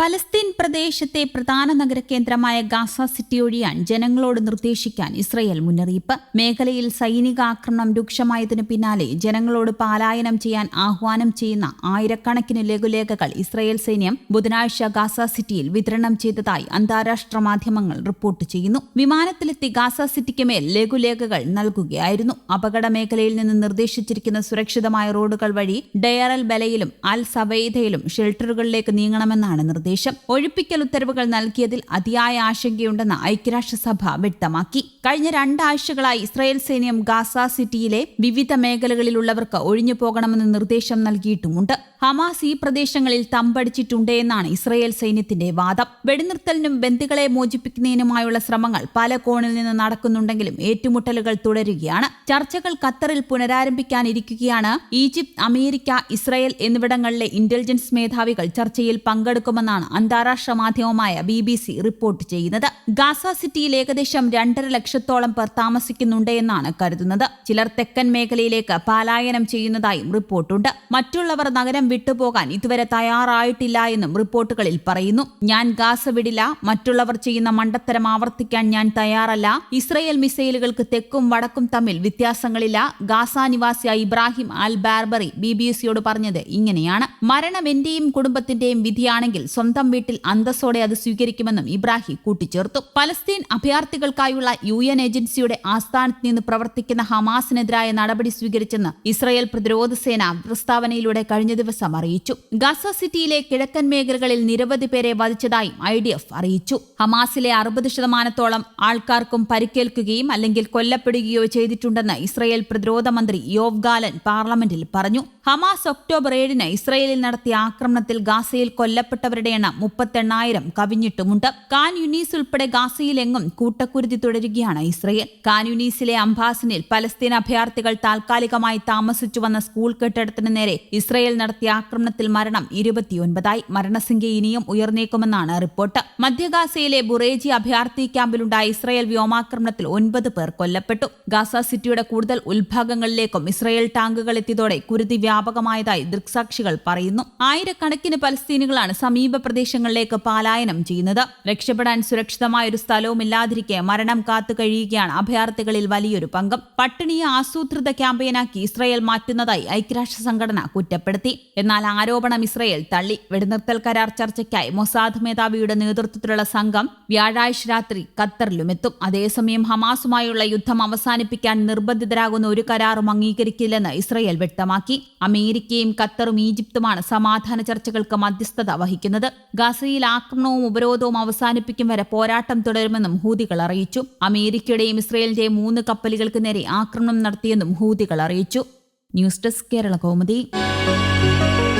Palestine പ്രദേശത്തെ പ്രധാന നഗരകേന്ദ്രമായ Gaza city ഒഴിയാൻ ജനങ്ങളോട് നിർദ്ദേശിക്കാൻ ഇസ്രയേൽ മുന്നറിയിപ്പ്. മേഖലയിൽ സൈനിക ആക്രമണം രൂക്ഷമായതിനു പിന്നാലെ ജനങ്ങളോട് പാലായനം ചെയ്യാൻ ആഹ്വാനം ചെയ്യുന്ന ആയിരക്കണക്കിന് ലഘുലേഖകൾ ഇസ്രയേൽ സൈന്യം ബുധനാഴ്ച ഗാസ സിറ്റിയിൽ വിതരണം ചെയ്തതായി അന്താരാഷ്ട്ര മാധ്യമങ്ങൾ റിപ്പോർട്ട് ചെയ്യുന്നു. വിമാനത്തിലെത്തി ഗാസ സിറ്റിക്ക് മേൽ ലഘുലേഖകൾ നൽകുകയായിരുന്നു. അപകട മേഖലയിൽ നിന്ന് നിർദ്ദേശിച്ചിരിക്കുന്ന സുരക്ഷിതമായ റോഡുകൾ വഴി ഡയറൽ ബലയിലും അൽ സവൈദയിലും ഷെൽട്ടറുകളിലേക്ക് നീങ്ങണമെന്നാണ് നിർദ്ദേശം. ഒഴിപ്പിക്കൽ ഉത്തരവുകൾ നൽകിയതിൽ അതിയായ ആശങ്കയുണ്ടെന്ന് ഐക്യരാഷ്ട്രസഭ വ്യക്തമാക്കി. കഴിഞ്ഞ രണ്ടാഴ്ചകളായി ഇസ്രായേൽ സൈന്യം ഗാസ സിറ്റിയിലെ വിവിധ മേഖലകളിലുള്ളവർക്ക് ഒഴിഞ്ഞു പോകണമെന്ന് നിർദ്ദേശം നൽകിയിട്ടുമുണ്ട്. ഹമാസ് ഈ പ്രദേശങ്ങളിൽ തമ്പടിച്ചിട്ടുണ്ട് എന്നാണ് ഇസ്രയേൽ സൈന്യത്തിന്റെ വാദം. വെടിനിർത്തലിനും ബന്ദികളെ മോചിപ്പിക്കുന്നതിനുമായുള്ള ശ്രമങ്ങൾ പല കോണിൽ നിന്ന് നടക്കുന്നുണ്ടെങ്കിലും ഏറ്റുമുട്ടലുകൾ തുടരുകയാണ്. ചർച്ചകൾ ഖത്തറിൽ പുനരാരംഭിക്കാനിരിക്കുകയാണ്. ഈജിപ്ത് അമേരിക്ക ഇസ്രയേൽ എന്നിവിടങ്ങളിലെ ഇന്റലിജൻസ് മേധാവികൾ ചർച്ചയിൽ പങ്കെടുക്കുമെന്നാണ് അന്താരാഷ്ട്ര മാധ്യമമായ ബി ബി സി റിപ്പോർട്ട് ചെയ്യുന്നത്. ഗാസ സിറ്റിയിൽ ഏകദേശം രണ്ടര ലക്ഷത്തോളം പേർ താമസിക്കുന്നുണ്ട് എന്നാണ് കരുതുന്നത്. ചിലർ തെക്കൻ മേഖലയിലേക്ക് പലായനം ചെയ്യുന്നതായും റിപ്പോർട്ടുണ്ട്. മറ്റുള്ളവർ നഗരം വിട്ടുപോകാൻ ഇതുവരെ തയ്യാറായിട്ടില്ല എന്നും റിപ്പോർട്ടുകളിൽ പറയുന്നു. ഞാൻ ഗാസ വിടില്ല മറ്റുള്ളവർ ചെയ്യുന്ന മണ്ടത്തരം ആവർത്തിക്കാൻ ഞാൻ തയ്യാറല്ല. ഇസ്രയേൽ മിസൈലുകൾക്ക് തെക്കും വടക്കും തമ്മിൽ വ്യത്യാസങ്ങളില്ല. ഗാസ നിവാസിയായ Ibrahim al Barbari B B സിയോട് പറഞ്ഞത് ഇങ്ങനെയാണ്. മരണം എന്റെയും കുടുംബത്തിന്റെയും വിധിയാണെങ്കിൽ സ്വന്തം വീട്ടിൽ അന്തസ്സോടെ അത് സ്വീകരിക്കുമെന്നും ഇബ്രാഹിം കൂട്ടിച്ചേർത്തു. പലസ്തീൻ അഭയാർത്ഥികൾക്കായുള്ള യു എൻ ഏജൻസിയുടെ ആസ്ഥാനത്ത് നിന്ന് പ്രവർത്തിക്കുന്ന ഹമാസിനെതിരായ നടപടി സ്വീകരിച്ചെന്ന് ഇസ്രയേൽ പ്രതിരോധ സേന പ്രസ്താവനയിലൂടെ കഴിഞ്ഞ ദിവസം അറിയിച്ചു. ഗസ സിറ്റിയിലെ കിഴക്കൻ മേഖലകളിൽ നിരവധി പേരെ വധിച്ചതായും ഐ ഡി എഫ് അറിയിച്ചു. ഹമാസിലെ അറുപത് ശതമാനത്തോളം ആൾക്കാർക്കും പരിക്കേൽക്കുകയും അല്ലെങ്കിൽ കൊല്ലപ്പെടുകയോ ചെയ്തിട്ടുണ്ടെന്ന് ഇസ്രയേൽ പ്രതിരോധ മന്ത്രി യോവ് ഗാലൻ പാർലമെന്റിൽ പറഞ്ഞു. ഹമാസ് ഒക്ടോബർ ഏഴിന് ഇസ്രയേലിൽ നടത്തിയ ആക്രമണത്തിൽ ഗാസയിൽ കൊല്ലപ്പെട്ടവരുടെ എണ്ണം മുപ്പത്തെണ്ണായിരം കവിഞ്ഞിട്ടുമുണ്ട്. കാൻ യുനീസ് ഉൾപ്പെടെ ഗാസയിലെങ്ങും കൂട്ടക്കുരുതി തുടരുകയാണ് ഇസ്രയേൽ. കാൻ യുനീസിലെ അംബാസിനിൽ പലസ്തീൻ അഭയാർത്ഥികൾ താൽക്കാലികമായി താമസിച്ചു വന്ന സ്കൂൾ കെട്ടിടത്തിന് നേരെ ഇസ്രയേൽ നടത്തിയ ആക്രമണത്തിൽ മരണം ഇരുപത്തിയൊൻപതായി. മരണസംഖ്യ ഇനിയും ഉയർന്നേക്കുമെന്നാണ് റിപ്പോർട്ട്. മധ്യഗാസയിലെ ബുറേജി അഭയാർത്ഥി ക്യാമ്പിലുണ്ടായ ഇസ്രയേൽ വ്യോമാക്രമണത്തിൽ ഒൻപത് പേർ കൊല്ലപ്പെട്ടു. ഗാസ സിറ്റിയുടെ കൂടുതൽ ഉത്ഭാഗങ്ങളിലേക്കും ഇസ്രയേൽ ടാങ്കുകൾ എത്തിയതോടെ കുരുതി വ്യാപകമായതായി ദൃക്സാക്ഷികൾ പറയുന്നു. ആയിരക്കണക്കിന് പലസ്തീനുകളാണ് സമീപ പ്രദേശങ്ങളിലേക്ക് പലായനം ചെയ്യുന്നത്. രക്ഷപ്പെടാൻ സുരക്ഷിതമായ ഒരു സ്ഥലവുമില്ലാതിരിക്കെ മരണം കാത്തു കഴിയുകയാണ് അഭയാർത്ഥികളിൽ വലിയൊരു പങ്കം. പട്ടിണിയെ ആസൂത്രിത ക്യാമ്പയിനാക്കി ഇസ്രയേൽ മാറ്റുന്നതായി ഐക്യരാഷ്ട്ര സംഘടന കുറ്റപ്പെടുത്തി. എന്നാൽ ആരോപണം ഇസ്രയേൽ തള്ളി. വെടിനിർത്തൽ കരാർ ചർച്ചയ്ക്കായി മൊസാദ് മേധാവിയുടെ നേതൃത്വത്തിലുള്ള സംഘം വ്യാഴാഴ്ച രാത്രി ഖത്തറിലുമെത്തും. അതേസമയം ഹമാസുമായുള്ള യുദ്ധം അവസാനിപ്പിക്കാൻ നിർബന്ധിതരാകുന്ന ഒരു കരാറും അംഗീകരിക്കില്ലെന്ന് ഇസ്രയേൽ വ്യക്തമാക്കി. അമേരിക്കയും ഖത്തറും ഈജിപ്തുമാണ് സമാധാന ചർച്ചകൾക്ക് മധ്യസ്ഥത വഹിക്കുന്നത്. ഗസയിൽ ആക്രമണവും ഉപരോധവും അവസാനിപ്പിക്കും വരെ പോരാട്ടം തുടരുമെന്നും ഹൂതികൾ അറിയിച്ചു. അമേരിക്കയുടെയും ഇസ്രയേലിന്റെയും മൂന്ന് കപ്പലുകൾക്ക് നേരെ ആക്രമണം നടത്തിയെന്നും ഹൂതികൾ അറിയിച്ചു. News desk Kerala Kaumudi. thank you